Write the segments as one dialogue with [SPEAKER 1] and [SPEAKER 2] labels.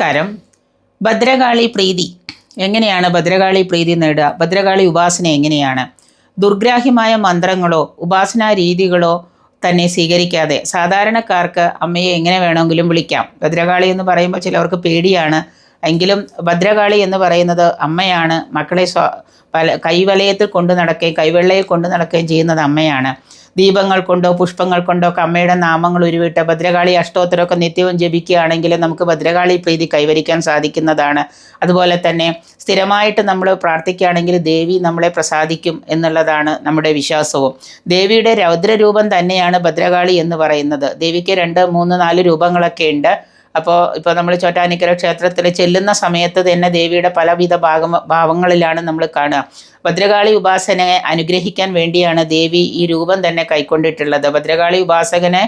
[SPEAKER 1] നമസ്കാരം. ഭദ്രകാളി പ്രീതി എങ്ങനെയാണ് ഭദ്രകാളി പ്രീതി നേടുക? ഭദ്രകാളി ഉപാസന എങ്ങനെയാണ്? ദുർഗ്രാഹ്യമായ മന്ത്രങ്ങളോ ഉപാസനാ രീതികളോ തന്നെ സ്വീകരിക്കാതെ സാധാരണക്കാർക്ക് അമ്മയെ എങ്ങനെ വേണമെങ്കിലും വിളിക്കാം. ഭദ്രകാളി എന്ന് പറയുമ്പോൾ ചിലവർക്ക് പേടിയാണ്. എങ്കിലും ഭദ്രകാളി എന്ന് പറയുന്നത് അമ്മയാണ്. മക്കളെ സ്വ പല കൈവലയത്തിൽ കൊണ്ടു നടക്കുകയും കൈവെള്ളയിൽ കൊണ്ടു നടക്കുകയും ചെയ്യുന്നത് അമ്മയാണ്. ദീപങ്ങൾ കൊണ്ടോ പുഷ്പങ്ങൾ കൊണ്ടോ ഒക്കെ അമ്മയുടെ നാമങ്ങൾ ഉരുവിട്ട് ഭദ്രകാളി അഷ്ടോത്തരമൊക്കെ നിത്യവും ജപിക്കുകയാണെങ്കിൽ നമുക്ക് ഭദ്രകാളി പ്രീതി കൈവരിക്കാൻ സാധിക്കുന്നതാണ്. അതുപോലെ തന്നെ സ്ഥിരമായിട്ട് നമ്മൾ പ്രാർത്ഥിക്കുകയാണെങ്കിൽ ദേവി നമ്മളെ പ്രസാദിക്കും എന്നുള്ളതാണ് നമ്മുടെ വിശ്വാസവും. ദേവിയുടെ രൗദ്രരൂപം തന്നെയാണ് ഭദ്രകാളി എന്ന് പറയുന്നത്. ദേവിക്ക് രണ്ട് മൂന്ന് നാല് രൂപങ്ങളൊക്കെ ഉണ്ട്. അപ്പോൾ ഇപ്പോൾ നമ്മൾ ചോറ്റാനിക്കര ക്ഷേത്രത്തിൽ ചെല്ലുന്ന സമയത്ത് തന്നെ ദേവിയുടെ പലവിധ ഭാഗം ഭാവങ്ങളിലാണ് നമ്മൾ കാണുക. ഭദ്രകാളി ഉപാസനയെ അനുഗ്രഹിക്കാൻ വേണ്ടിയാണ് ദേവി ഈ രൂപം തന്നെ കൈക്കൊണ്ടിട്ടുള്ളത്. ഭദ്രകാളി ഉപാസകനെ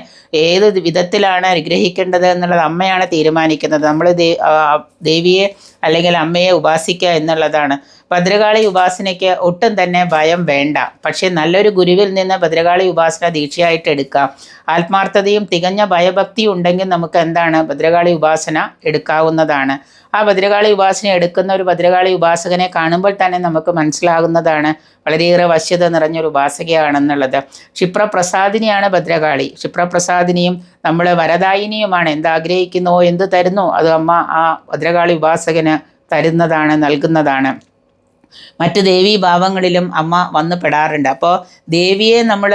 [SPEAKER 1] ഏത് വിധത്തിലാണ് അനുഗ്രഹിക്കേണ്ടത് എന്നുള്ളത് അമ്മയാണ് തീരുമാനിക്കുന്നത്. നമ്മൾ ദേവിയെ അല്ലെങ്കിൽ അമ്മയെ ഉപാസിക്കുക എന്നുള്ളതാണ്. ഭദ്രകാളി ഉപാസനയ്ക്ക് ഒട്ടും തന്നെ ഭയം വേണ്ട. പക്ഷേ നല്ലൊരു ഗുരുവിൽ നിന്ന് ഭദ്രകാളി ഉപാസന ദീക്ഷയായിട്ട് എടുക്കാം. ആത്മാർത്ഥതയും തികഞ്ഞ ഭയഭക്തിയും ഉണ്ടെങ്കിൽ നമുക്ക് എന്താണ് ഭദ്രകാളി ഉപാസന എടുക്കാവുന്നതാണ്. ആ ഭദ്രകാളി ഉപാസന എടുക്കുന്ന ഒരു ഭദ്രകാളി ഉപാസകനെ കാണുമ്പോൾ തന്നെ നമുക്ക് മനസ്സിലാകുന്നതാണ് വളരെയേറെ വശ്യത നിറഞ്ഞൊരു ഉപാസകയാണെന്നുള്ളത്. ക്ഷിപ്രപ്രസാദിനിയാണ് ഭദ്രകാളി. ക്ഷിപ്രപ്രസാദിനിയും നമ്മൾ വരദായിനിയുമാണ്. എന്താഗ്രഹിക്കുന്നോ എന്ത് തരുന്നോ അത് അമ്മ ആ ഭദ്രകാളി ഉപാസകന് തരുന്നതാണ് നൽകുന്നതാണ്. മറ്റ് ദേവീ ഭാവങ്ങളിലും അമ്മ വന്നു പെടാറുണ്ട്. അപ്പോൾ ദേവിയെ നമ്മൾ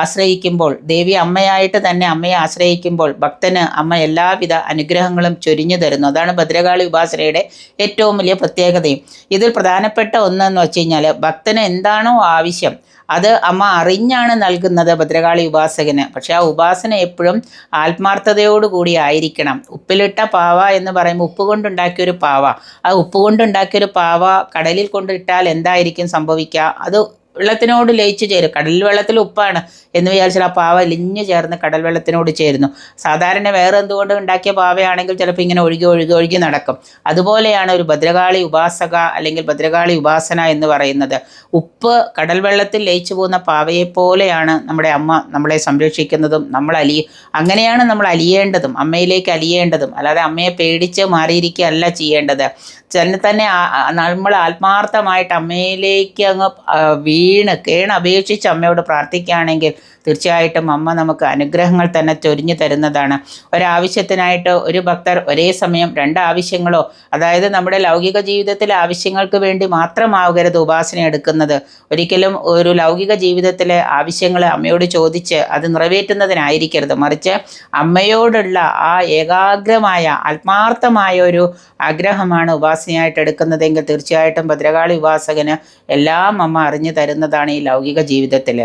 [SPEAKER 1] ആശ്രയിക്കുമ്പോൾ ദേവി അമ്മയായിട്ട് തന്നെ അമ്മയെ ആശ്രയിക്കുമ്പോൾ ഭക്തന് അമ്മ എല്ലാവിധ അനുഗ്രഹങ്ങളും ചൊരിഞ്ഞു തരുന്നു. അതാണ് ഭദ്രകാളി ഉപാസനയുടെ ഏറ്റവും വലിയ പ്രത്യേകതയും. ഇതിൽ പ്രധാനപ്പെട്ട ഒന്നെന്ന് വെച്ച് കഴിഞ്ഞാൽ ഭക്തന് എന്താണോ ആവശ്യം അത് അമ്മ അറിഞ്ഞാണ് നൽകുന്നത് ഭദ്രകാളി ഉപാസകന്. പക്ഷെ ആ ഉപാസന എപ്പോഴും ആത്മാർത്ഥതയോടുകൂടി ആയിരിക്കണം. ഉപ്പിലിട്ട പാവ എന്ന് പറയുമ്പോൾ ഉപ്പ് കൊണ്ടുണ്ടാക്കിയൊരു പാവ. ആ ഉപ്പ് കൊണ്ടുണ്ടാക്കിയൊരു പാവ കടലിൽ കൊണ്ടിട്ടാൽ എന്തായിരിക്കും സംഭവിക്കുക? അത് വെള്ളത്തിനോട് ലയിച്ചു ചേരും. കടൽ വെള്ളത്തിൽ ഉപ്പാണ് എന്ന് വിചാരിച്ചാൽ ആ പാവ ലിഞ്ഞു ചേർന്ന് കടൽ വെള്ളത്തിനോട് ചേരുന്നു. സാധാരണ വേറെ എന്തുകൊണ്ട് ഉണ്ടാക്കിയ പാവയാണെങ്കിൽ ചിലപ്പോൾ ഇങ്ങനെ ഒഴുകി ഒഴുകി ഒഴുകി നടക്കും. അതുപോലെയാണ് ഒരു ഭദ്രകാളി ഉപാസക അല്ലെങ്കിൽ ഭദ്രകാളി ഉപാസന എന്ന് പറയുന്നത്. ഉപ്പ് കടൽ വെള്ളത്തിൽ ലയിച്ചു പോകുന്ന പാവയെ പോലെയാണ് നമ്മുടെ അമ്മ നമ്മളെ സംരക്ഷിക്കുന്നതും നമ്മൾ അലി അങ്ങനെയാണ് നമ്മൾ അലിയേണ്ടതും അമ്മയിലേക്ക് അലിയേണ്ടതും. അല്ലാതെ അമ്മയെ പേടിച്ച് മാറിയിരിക്കുകയല്ല ചെയ്യേണ്ടത്. തന്നെ തന്നെ നമ്മൾ ആത്മാർത്ഥമായിട്ട് അമ്മയിലേക്ക് അങ്ങ് വീണ് കേണ് അപേക്ഷിച്ച് അമ്മയോട് പ്രാർത്ഥിക്കുകയാണെങ്കിൽ തീർച്ചയായിട്ടും അമ്മ നമുക്ക് അനുഗ്രഹങ്ങൾ തന്നെ ചൊരിഞ്ഞു തരുന്നതാണ്. ഒരാവശ്യത്തിനായിട്ട് ഒരു ഭക്തർ ഒരേ സമയം രണ്ട് ആവശ്യങ്ങളോ അതായത് നമ്മുടെ ലൗകിക ജീവിതത്തിലെ ആവശ്യങ്ങൾക്ക് വേണ്ടി മാത്രമാകരുത് ഉപാസന എടുക്കുന്നത്. ഒരിക്കലും ഒരു ലൗകിക ജീവിതത്തിലെ ആവശ്യങ്ങൾ അമ്മയോട് ചോദിച്ച് അത് നിറവേറ്റുന്നതിനായിരിക്കരുത്. മറിച്ച് അമ്മയോടുള്ള ആ ഏകാഗ്രമായ ആത്മാർത്ഥമായ ഒരു ആഗ്രഹമാണ് ഉപാസനയായിട്ട് എടുക്കുന്നതെങ്കിൽ തീർച്ചയായിട്ടും ഭദ്രകാളി ഉപാസകന് എല്ലാം അമ്മ അറിഞ്ഞു തരുന്നതാണ് ഈ ലൗകിക ജീവിതത്തിൽ